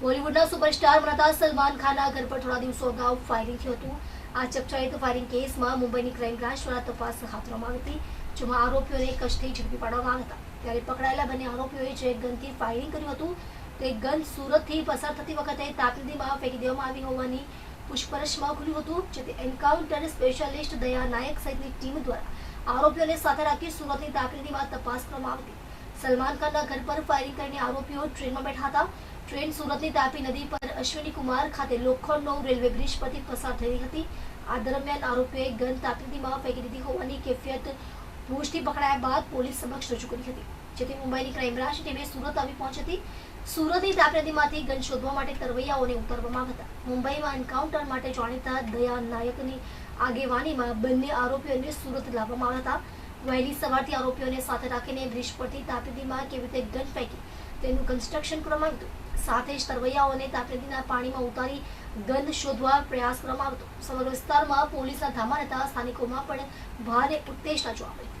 બોલિવૂડના સુપરસ્ટાર મનાતા સલમાન ખાનના ઘર પર થોડા દિવસો અગાઉ ફાયરિંગ થયું હતું. આ ચકચારિત ફાયરિંગ કેસમાં મુંબઈની ક્રાઇમ બ્રાન્ચ દ્વારા તપાસ હાથ ધરવામાં આવી હતી, જેમાં આરોપીઓને કચ્છથી ઝડપી પાડવામાં આવ્યા હતા. ત્યારે પકડાયેલા બંને આરોપીઓએ જે ગનથી ફાયરિંગ કર્યું હતું, તે ગન સુરતથી પસાર થતી વખતે તાપી ફેંકી દેવામાં આવી હોવાની પૂછપરછમાં ખુલ્યું હતું જેથી એન્કાઉન્ટર સ્પેશિયાલિસ્ટ દયા નાયક સહિતની ટીમ દ્વારા આરોપીઓને સાથે રાખી સુરતની તાપી નદીમાં તપાસ કરવામાં આવી હતી. સલમાન ખાનના ઘર પર ફાયરિંગ કરીને આરોપીઓ ટ્રેનમાં બેઠા હતા. ટ્રેન સુરતની તાપી નદી પર અશ્વિની કુમાર ખાતે લોખંડનો રેલવે બ્રિજ પરથી પસાર થઈ હતી. આ દરમિયાન આરોપીએ ગન તાપી નદીમાં ફેંકી દીધી હોવાની કેફિયત ભુજથી પકડાયા બાદ પોલીસ સમક્ષ રજૂ કરી હતી. જેથી મુંબઈની ક્રાઇમ બ્રાન્ચ ટીમે સુરત આવી પહોંચી હતી. સુરતની તાપી નદીમાંથી ગન શોધવા માટે તરવૈયાઓને ઉતારવામાં હતા. મુંબઈમાં એન્કાઉન્ટર માટે જાણીતા દયા નાયકની આગેવાનીમાં બંને આરોપીઓને સુરત લાવવામાં આવ્યા હતા. વહેલી સવારથી આરોપીઓને સાથે રાખીને બ્રિજ પરથી તાપી નદીમાં કેવી રીતે ગન ફેંકી તેનું કન્સ્ટ્રક્શન કરવામાં આવ્યું હતું. સાથે જ તરવૈયાઓને તાપી પાણીમાં ઉતારી ગંધ શોધવા પ્રયાસ કરવામાં આવતો. સમગ્ર વિસ્તારમાં પોલીસના ધામા રહેતા સ્થાનિકોમાં પણ ભારે ઉત્તેજના જોવા મળી.